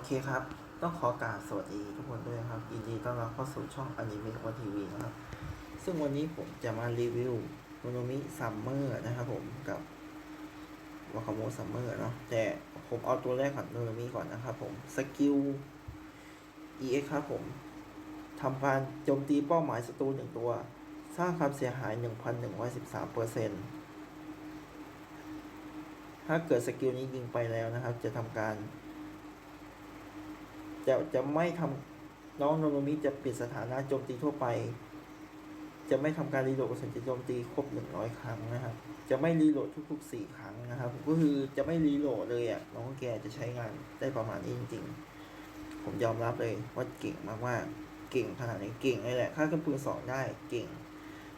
โอเคครับ ต้องขอกราบสวัสดีทุกคนด้วยครับยินดีต้อนรับเข้าสู่ช่องอนิเมะวันทีวีนะครับ ซึ่งวันนี้ผมจะมารีวิวโนโนมิซัมเมอร์นะครับผมกับวาคาโมซัมเมอร์เนาะแต่ผมเอาตัวแรกก่อนโนโนมิก่อนนะครับผมสกิล EX ครับผมทำการโจมตีเป้าหมายศัตรูหนึ่งตัว สร้างความเสียหาย 1,113เปอร์เซ็นต์ถ้าเกิดสกิลนี้ยิงไปแล้วนะครับ จะทำการ จะจะไม่ทำน้องโนโนมิจะเปลี่ยนสถานะโจมตีทั่วไป จะไม่ทำการรีโหลดกระสุนจะโจมตีครบหนึ่งร้อยครั้งนะครับ จะไม่รีโหลดทุกๆสี่ครั้งนะครับ ก็คือจะไม่รีโหลดเลยอะน้องแกจะใช้งานได้ประมาณนี้จริงๆ ผมยอมรับเลยว่าเก่งมากๆเก่งขนาดไหนเก่งเลยแหละถ้าขึ้นปืนสองได้เก่ง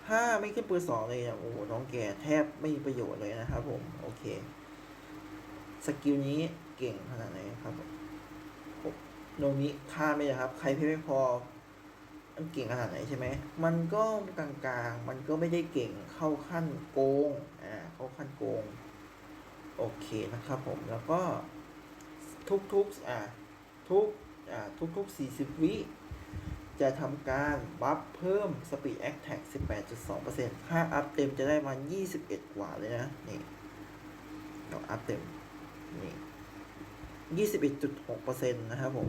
ถ้าไม่ขึ้นปืนสองเลยอะโอ้โหน้องแกแทบไม่มีประโยชน์เลยนะครับผมโอเคสกิลนี้เก่งขนาดไหนครับผม โนมิฆ่าไม่ได้ครับ ใครเพชรไม่พอ มันเก่งขนาดไหนใช่ไหม มันก็กลางๆ มันก็ไม่ได้เก่งเข้าขั้นโกง อ่า เข้าขั้นโกง โอเคนะครับผม แล้วก็ทุกๆ อ่า ทุก อ่า ทุกๆ 40 วิจะทำการบัฟเพิ่ม Speed Attack 18.2%ค่าอัพเต็มจะได้มา 21 กว่าเลยนะ นี่เราอัพเต็ม นี่ 21.6%นะครับผม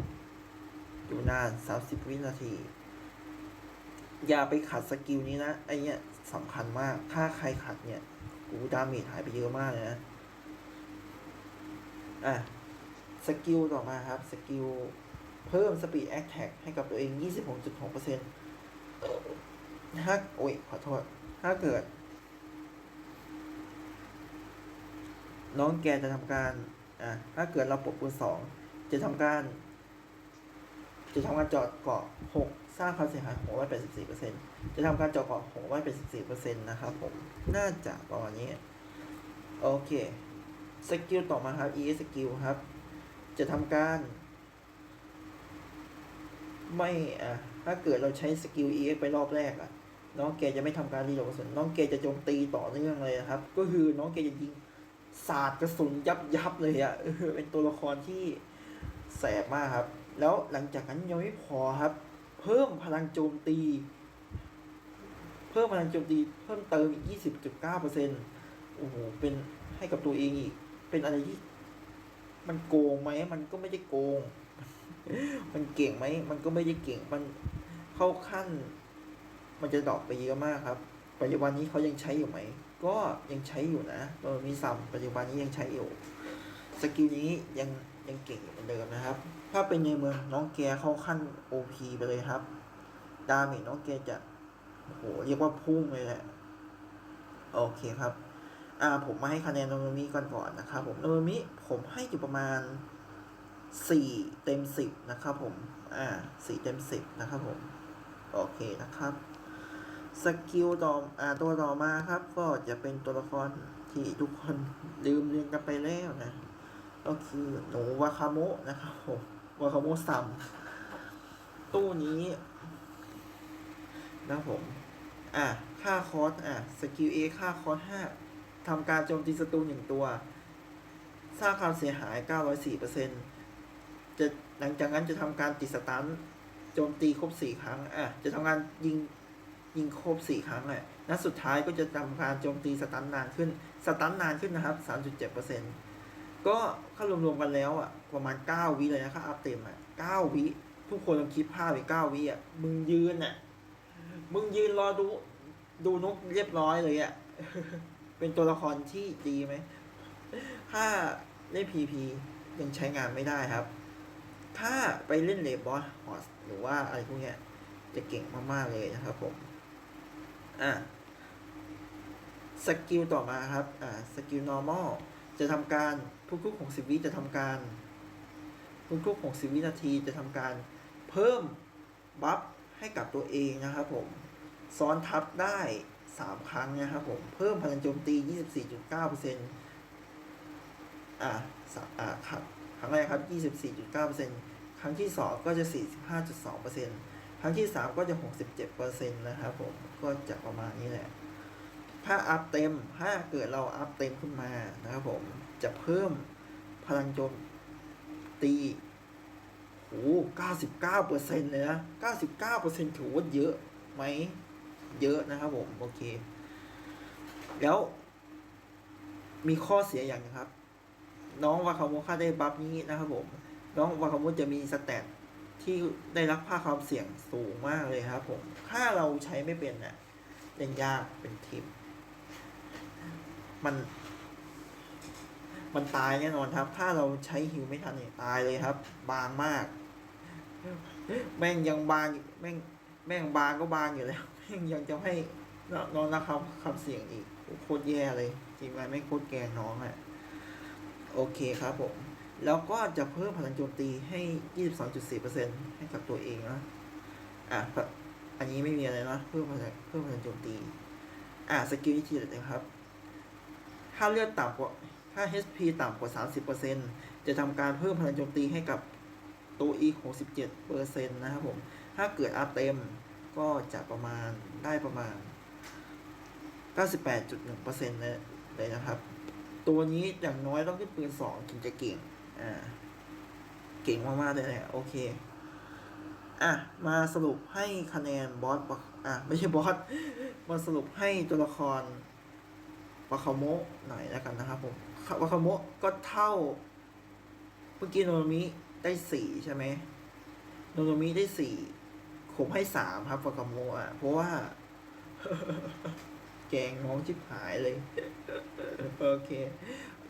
อยู่นาน 30 วินาที อย่าไปขัดสกิลนี้นะ ไอเนี้ยสำคัญมาก ถ้าใครขัดเนี่ย กูดาเมจหายไปเยอะมากเลยนะ อะ สกิลต่อมาครับ สกิลเพิ่มสปีดแอคแท็กให้กับตัวเอง 26.6%ถ้าโอ้ย ขอโทษ ถ้าเกิด น้องแกจะทำการ อะถ้าเกิดเราปลดปืนสองจะทำการ จะทำการเจาะเกาะหกสร้างความเสียหายหกร้อยแปดสิบสี่เปอร์เซ็นต์จะทำการเจาะเกาะหกร้อยแปดสิบสี่เปอร์เซ็นต์นะครับผมน่าจะประมาณนี้ โอเคสกิลต่อมาครับ ES สกิลครับ จะทำการ ไม่อะถ้าเกิดเราใช้สกิล EX ไปรอบแรกอะน้องแกจะไม่ทำการรีโหลดกระสุนน้องแกจะโจมตีต่อเนื่องเลยครับ ก็คือน้องแกจะยิง สาดกระสุนยับยับเลยอะ่ะเป็นตัวละครที่แสบมากครับ แล้วหลังจากนั้นยังไม่พอครับ เพิ่มพลังโจมตี เพิ่มพลังโจมตีเพิ่มเติมอีก 20.9เปอร์เซ็นโอ้โห เป็นให้กับตัวเองอีก เป็นอะไรที่ มันโกงไหม มันก็ไม่ได้โกง มันเก่งไหม มันก็ไม่ได้เก่ง มันเข้าขั้น มันจะดรอปไปเยอะมากครับ ปัจจุบันนี้เขายังใช้อยู่ไหม ก็ยังใช้อยู่นะโดยมีซัมปัจจุบันนี้ยังใช้อยู่ สกิลนี้ยังยังเก่งอยู่เหมือนเดิมนะครับ ถ้าเป็นในเมืองน้องแกเข้าขั้น OP ไปเลยครับ ดาเมจน้องแกจะโอ้โหเรียกว่าพุ่งเลยแหละ โอเคครับ อ่าผมมาให้คะแนนโนโนมิก่อนก่อนนะครับผมโนโนมิผมให้อยู่ประมาณสี่เต็มสิบนะครับผม อ่าสี่เต็มสิบนะครับผม โอเคนะครับ สกิลต่ออ่าตัวต่อมาครับ ก็จะเป็นตัวละครที่ทุกคนลืมเรียนกันไปแล้วนะ ก็คือหนูวาคาโมะนะครับผมวาคาโมะซัมตู้นี้นะผม อะ ค่าคอส อะ สกิลเอค่าคอสห้าทำการโจมตีศัตรูหนึ่งตัว สร้างความเสียหาย 904%จะหลังจากนั้นจะทำการติดสตันโจมตีครบสี่ครั้ง อะ จะทำการยิง ยิงครบสี่ครั้งแหละนัดสุดท้ายก็จะทำการโจมตีสตันนานขึ้น สตันนานขึ้นนะครับสามจุดเจ็ดเปอร์เซ็นก็ถ้ารวมๆกันแล้วอะ ประมาณเก้าวิเลยนะค่าอัพเต็มอะเก้าวิ ทุกคนลองคิดภาพไปเก้าวิอะ มึงยืนอะ มึงยืนรอดูดูนกเรียบร้อยเลยอะ เป็นตัวละครที่ดีไหม ถ้าเล่นพีพียังใช้งานไม่ได้ครับ ถ้าไปเล่นเลบอสฮอสหรือว่าอะไรพวกเนี้ยจะเก่งมาก ๆ เลยนะครับผม อะสกิลต่อมาครับอ่าสกิล normal จะทำการทุกๆ60วิจะทำการทุกๆ60วินาทีจะทำการเพิ่มบัฟให้กับตัวเองนะครับผมซ้อนทับได้ 3 ครั้งนะครับผมเพิ่มพลังโจมตี 24.9%อ่าอ่าครับครั้งแรกครับ 24.9%ครั้งที่ 2 ก็จะ 45.2% ครั้งที่ 3 ก็จะ 67%นะครับผมก็จะประมาณนี้แหละ ถ้าอัพเต็มถ้าเกิดเราอัพเต็มขึ้นมานะครับผมจะเพิ่มพลังโจมตีโอ้เก้าสิบเก้าเปอร์เซ็นต์เลยนะเก้าสิบเก้าเปอร์เซ็นต์ถือว่าเยอะไหม เยอะนะครับผม โอเค แล้ว มีข้อเสียอย่างนึงครับ น้องวาคาโมค่าได้บัฟนี้นะครับผม น้องวาคาโมจะมีสแตท ที่ได้รับค่าความเสี่ยงสูงมากเลยครับผมถ้าเราใช้ไม่เป็นเน่ะเล่นยากเป็นทีมมันมันตายแน่นอนครับ ถ้าเราใช้ฮิวไม่ทันเนี่ยตายเลยครับ บางมาก แม่งยังบางแม่งแม่งบางก็บางอยู่แล้ว แม่งยังจะให้น้อนนะครับคำเสียงอีกโคตรแย่เลย จริงไหมไม่งโคตรแกงน้องอะ่ะ โอเคครับผม แล้วก็จะเพิ่มพลังโจมตีให้ 22.4%ให้กับตัวเองนะอะอันนี้ไม่มีอะไรนะเพิ่มพลังเพิ่มพลังโจมตี อะสกิลวิธีเลยนะครับ ถ้าเลือดต่ำกว่าถ้า HP ต่ำกว่า 30%จะทำการเพิ่มพลังโจมตีให้กับตัวอีก67%นะครับผม ถ้าเกิดอัพเต็มก็จะประมาณได้ประมาณ 98.1%เลยเลยนะครับ ตัวนี้อย่างน้อยต้องขึ้นปืนสองถึงจะเก่ง อ่าเก่งมากๆเลยแหละโอเคอะมาสรุปให้คะแนนบอสอะไม่ใช่บอสมาสรุปให้ตัวละครวาคาโมะหน่อยแล้วกันนะครับผมวาคาโมะก็เท่าเมื่อกี้โนโนมิได้สี่ใช่ไหมโนโนมิได้สี่ผมให้สามครับวาคาโมะอะเพราะว่า แกงน้องชิบหายเลย โอเค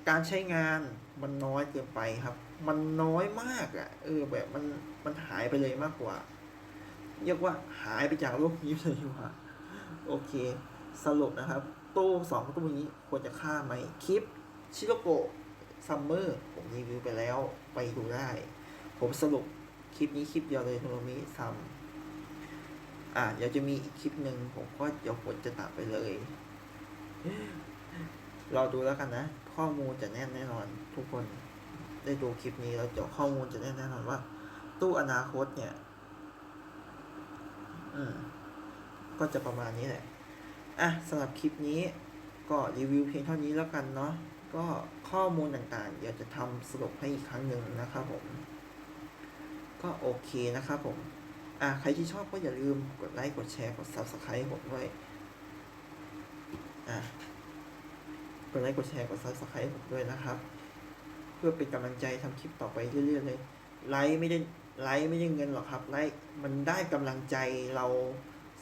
การใช้งานมันน้อยเกินไปครับ มันน้อยมากอะ่ะ เออแบบมันมันหายไปเลยมากกว่า เรียกว่าหายไปจากโลกนี้เลยว่าโอเค สรุปนะครับ ตู้สองตู้นี้ควรจะฆ่าไหมคลิปชิโรโกะซัมเมอร์ผมรีวิวไปแล้วไปดูได้ ผมสรุปคลิปนี้คลิปเดียวเลยโทโรมิซัมอ่าเดี๋ยวจะมีอีกคลิปหนึ่งผมก็เดี๋ยวผมจะตัดไปเลย รอดูแล้วกันนะ ข้อมูลจะแน่นแน่นอน ทุกคนได้ดูคลิปนี้แล้วเดี๋ยวข้อมูลจะแน่นแน่นอนว่า ตู้อนาคตเนี่ย อืม ก็จะประมาณนี้แหละ อะสำหรับคลิปนี้ก็รีวิวเพียงเท่านี้แล้วกันเนาะก็ข้อมูลต่างๆ เดี๋ยวจะทำสรุปให้อีกครั้งหนึ่งนะครับผม ก็โอเคนะครับผม อะใครที่ชอบก็อย่าลืมกดไลค์ กดแชร์ กด subscribe ผมด้วย อะ กดไลค์กดแชร์กด subscribe ให้ผมด้วยนะครับ เพื่อเป็นกำลังใจทำคลิปต่อไปเรื่อยๆเลยไลค์ไม่ได้ไลค์ไม่ได้เงินหรอกครับไลค์มันได้กำลังใจเรา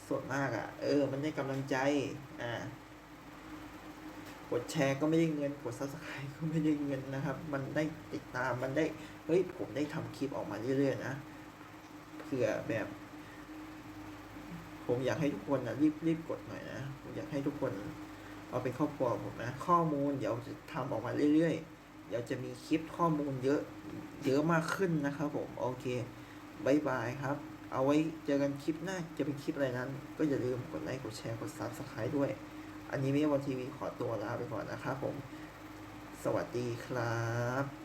ส่วนมากอะ่ะ เออ มันได้กำลังใจอ่ากดแชร์ก็ไม่ได้เงินกด subscribe ก็ไม่ได้เงินนะครับ มันได้ติดตามมันได้เฮ้ยผมได้ทำคลิปออกมาเรื่อยๆนะเผื่อแบบผมอยากให้ทุกคนนะรีบรีบกดหน่อยนะ ผมอยากให้ทุกคน เอาเป็นครอบครัวผมนะข้อมูลเดี๋ยวจะทำออกมาเรื่อยๆ เดี๋ยวจะมีคลิปข้อมูลเยอะเยอะมากขึ้นนะครับผมโอเคบายบายครับ เอาไว้เจอกันคลิปหน้าจะเป็นคลิปอะไรนั้น ก็อย่าลืมกดไลค์กดแชร์กด subscribe ด้วย อันนี้ไม่วันทีวีขอตัวลาไปก่อนนะครับผม สวัสดีครับ